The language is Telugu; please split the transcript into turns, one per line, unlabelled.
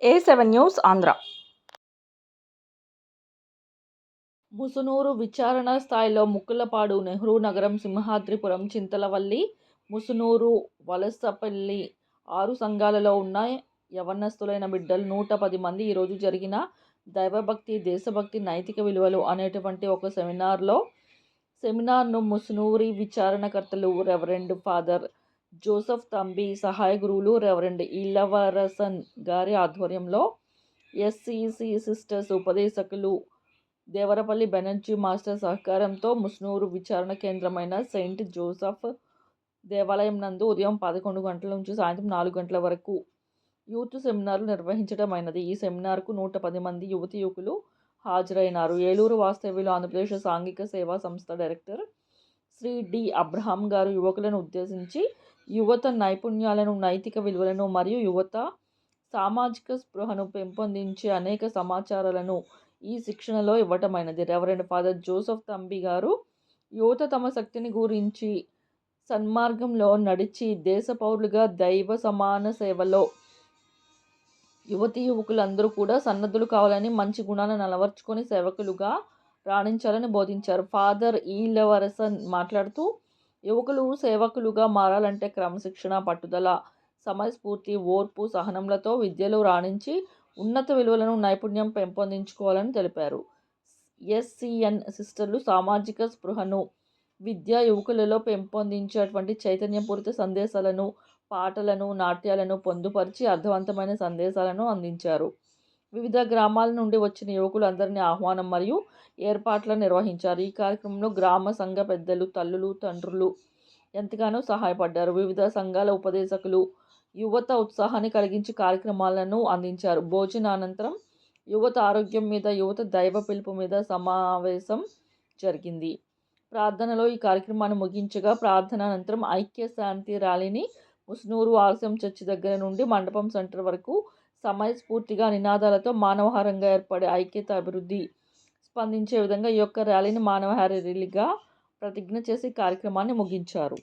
A seven news Andhra. Musunuru విచారణ స్థాయిలో ముక్కులపాడు నెహ్రూ నగరం సింహాద్రిపురం చింతలవల్లి ముసునూరు వలసపల్లి ఆరు సంఘాలలో ఉన్న యవనస్తులైన బిడ్డలు నూట పది మంది ఈరోజు జరిగిన దైవభక్తి దేశభక్తి నైతిక విలువలు అనేటువంటి ఒక సెమినార్లో సెమినార్ను ముసునూరి విచారణకర్తలు రెవరెండ్ ఫాదర్ జోసఫ్ తంబి సహాయ గురువులు రెవరెండ్ ఇల్లవరసన్ గారి ఆధ్వర్యంలో ఎస్సిసి సిస్టర్స్ ఉపదేశకులు దేవరపల్లి బెనర్జీ మాస్టర్ సహకారంతో ముస్నూరు విచారణ కేంద్రమైన సెయింట్ జోసఫ్ దేవాలయం నందు ఉదయం పదకొండు గంటల నుంచి సాయంత్రం నాలుగు గంటల వరకు యూత్ సెమినార్లు నిర్వహించడమైనది. ఈ సెమినార్కు నూట పది మంది యువతి యువకులు హాజరైనారు. ఏలూరు వాస్తవ్యులు ఆంధ్రప్రదేశ్ సాంఘిక సేవా సంస్థ డైరెక్టర్ శ్రీ డి అబ్రహాం గారు యువకులను ఉద్దేశించి యువత నైపుణ్యాలను నైతిక విలువలను మరియు యువత సామాజిక స్పృహను పెంపొందించే అనేక సమాచారాలను ఈ శిక్షణలో ఇవ్వటమైనది. రెవరెండ్ ఫాదర్ జోసఫ్ తంబి గారు యువత తమ శక్తిని గురించి సన్మార్గంలో నడిచి దేశ పౌరులుగా దైవ సమాన సేవలో యువతి యువకులందరూ కూడా సన్నద్ధులు కావాలని మంచి గుణాలను అలవర్చుకొని సేవకులుగా రాణించాలని బోధించారు. ఫాదర్ ఈ లెవరసన్ మాట్లాడుతూ యువకులు సేవకులుగా మారాలంటే క్రమశిక్షణ పట్టుదల సమయస్ఫూర్తి ఓర్పు సహనంలతో విద్యలో రాణించి ఉన్నత విలువలను నైపుణ్యం పెంపొందించుకోవాలని తెలిపారు. ఎస్సిఎన్ సిస్టర్లు సామాజిక స్పృహను విద్యా యువకులలో పెంపొందించేటువంటి చైతన్యపూరిత సందేశాలను పాటలను నాట్యాలను పొందుపరిచి అర్థవంతమైన సందేశాలను అందించారు. వివిధ గ్రామాల నుండి వచ్చిన యువకులు అందరినీ ఆహ్వానం మరియు ఏర్పాట్లను నిర్వహించారు. ఈ కార్యక్రమంలో గ్రామ సంఘ పెద్దలు తల్లులు తండ్రులు ఎంతగానో సహాయపడ్డారు. వివిధ సంఘాల ఉపదేశకులు యువత ఉత్సాహాన్ని కలిగించి కార్యక్రమాలను అందించారు. భోజనానంతరం యువత ఆరోగ్యం మీద యువత దైవ పిలుపు మీద సమావేశం జరిగింది. ప్రార్థనలో ఈ కార్యక్రమాన్ని ముగించగా ప్రార్థన అనంతరం ఐక్య శాంతి ర్యాలీని ముస్నూరు ఆలస్యం చర్చి దగ్గర నుండి మండపం సెంటర్ వరకు సమయస్ఫూర్తిగా నినాదాలతో మానవహారంగా ఏర్పడే ఐక్యత అభివృద్ధి స్పందించే విధంగా ఈ యొక్క ర్యాలీని మానవహార ర్యాలీగా ప్రతిజ్ఞ చేసి కార్యక్రమాన్ని ముగించారు.